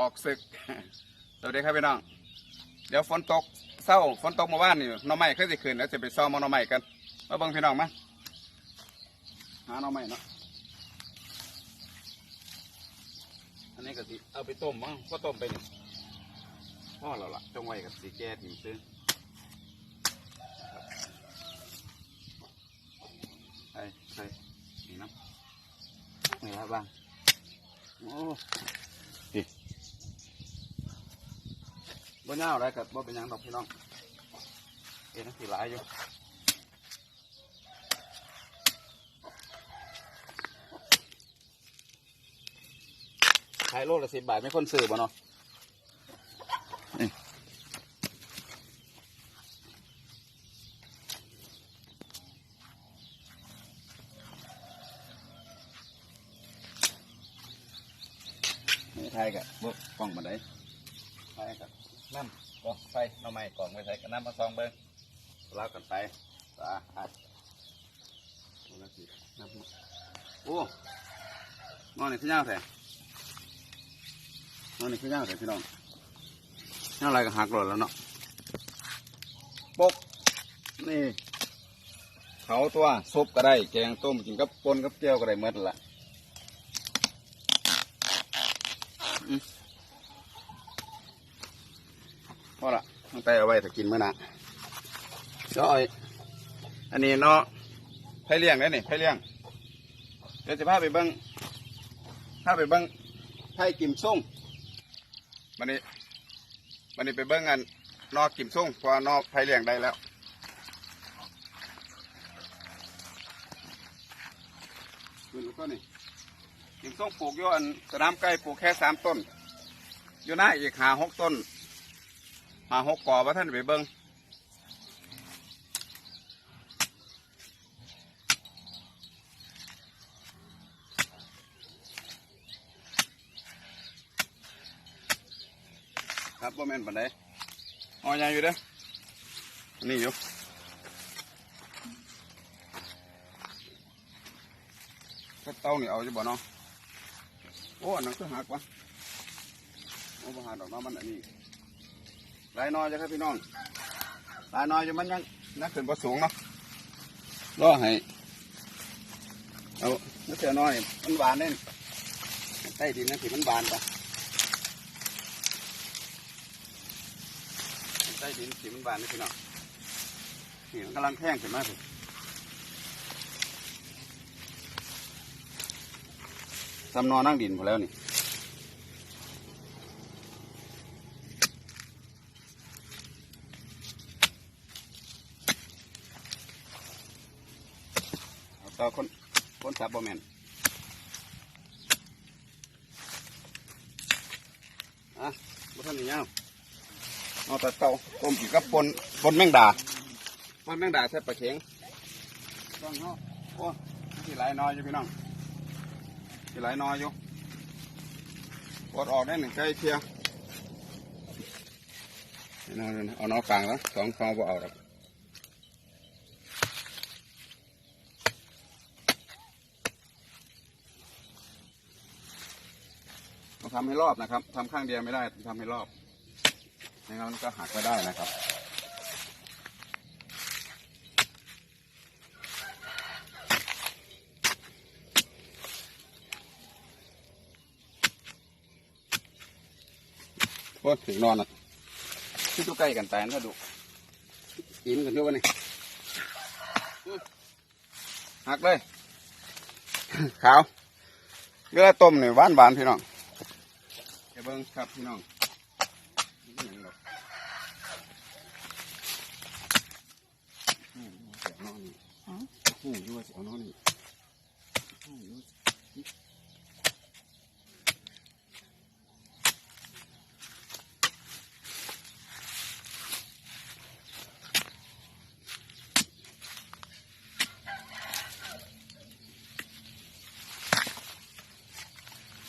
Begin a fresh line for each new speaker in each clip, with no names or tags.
ออกศึกสวัสดีครับพี่น้อง เดี๋ยวฝนตกเศร้าฝนตกเมื่อวานนี่น้องไม้ขึ้นสิคืนแล้วจะไปซ้อมเอาน้องไม้กันมาเบิ่งพี่น้องมาหาน้องไม้เนาะอันนี้ก็สิเอาไปต้มมั้งก็ต้มไปนี่พ่อเราละจงไว้กับสีแก้ถิ่มซื้อใช่ใช่นี่นะนี่ครับบ้างโอ้ บ่ยาอะไรกับบ่เป็นยังดอกพี่น้องเอ็นสีหลายอยู่ขายโลละสิบบาทไม่คนซื้อบ่เนาะนี่ไทยกับพวกกล่องบันได้ไทยกับ น้ำกล่องไฟหน้ำไม้กล่องไว้ใส่กับน้ำมาซองเบิ้งลาวกันไปสะอาดโอ้ละสิน้ำมาโอ้นอนนี่ขึ้นยาแท้นอนนี่ขึ้นยาแท้พี่น้องน่าอะไรก็หักหล่นแล้วเนาะปกนี่เขาตัวซุปก็ได้แกงต้มกินกับปนกับแก้วก็ได้เมื่อละอืม พอละตั้งแต่เอาไว้ถ้ากินเมื่อนะเดี๋ยวเอาไอ้อันนี้เนาะไผ่เลี้ยงได้นี่ไผ่เลี้ยง เดี๋ยวจะพาไปเบิ้งพาไปเบิ้งไผ่กิมส่งวันนี้วันนี้ไปเบิ้งกันนอกกิมส่งพราะว่านอกไผ่เลี้ยงได้แล้วขึ้นแล้วก็นี่ยิงส่งปลูกอยู่อันสนามไก่ปลูกแค่สามต้น อยู่หน้าอีกหาหกต้น หาหกกอว่าท่านไปเบิ้งครับบ่แม่นปันไดอ๋อยังอยู่เด้ออันนี่อยู่ก็เต้านี่เอาจะบ่เนาะโอ้อันนั้นก็หักวะโอ้บ่หักดอกเนาะมันอันนี้ ลายน้อยจ้ะครับพี่น้องลายน้อยจะมันยังนักขึ้นบ่สูงเนาะรอให้เอาเนื้อเสือน้อยมันหวานเน่นใต้ดินนั่นสิมันหวานปะใต้ดินสิมันหวานนี่พี่น้องนี่มันกำลังแท่งขึ้นมาสิสำนอนั่งดินพอแล้วนี่ ต่อคนคนสับบ่แมนอะบ่ทันนี่ยาวเอาแต่เตาต้มกินกับปนปนแมงดาปนแมงดาใส่ปลาเข็งต้องเนาะโอ้ที่หลายน้อยอยู่พี่น้องมีหลายนออยู่กดออกได้หนึ่งใกล้เชียวเอานอเอานอกลางแล้วสองฟองพอเอาหรอกต้อง ทำให้รอบนะครับทำข้างเดียวไม่ได้ต้องทำให้รอบไม่งั้นก็หักไม่ได้นะครับโอ้ถึงนอนอะที่ตัวใกล้กันแต่ถ้าดูอิ่มกันด้วยวะนี่หักเลย ขาวเลือต้มนี่หวานหวานพี่น้อง เบิ้งครับพี่น้องบ่หยังหรอกอืมเสียวนอนนี่อืมอยู่ว่าเสียวนอนนี่อืมอยู่ว่า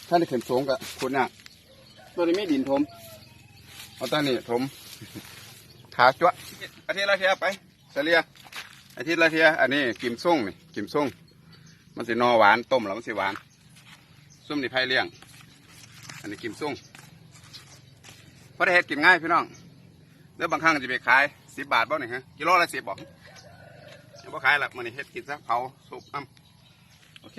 ถ้าได้ขึ้นสูงกับคุณน่ะ ตัวนี้ไม่ดินถมเอาตอนนี้ถมขาจ้วอาทิตย์ละเทียไปเฉลียอาทิตย์ละเทียอันนี้กิมส่งนี่กิมส่งมันสินอหวานต้มแล้วมันสิหวานส้มนี่ไผ่เลี้ยง อันนี้กิมส่งอได้เฮ็ดกินง่ายพี่น้องเดี๋ยวบางครั้งจะไปขายสิบบาทบ่นี่ฮะกิโลละสิบบ่ยังบ่ขายละมื้อนี้เฮ็ดกินซะเผาสุกน้ำโอเค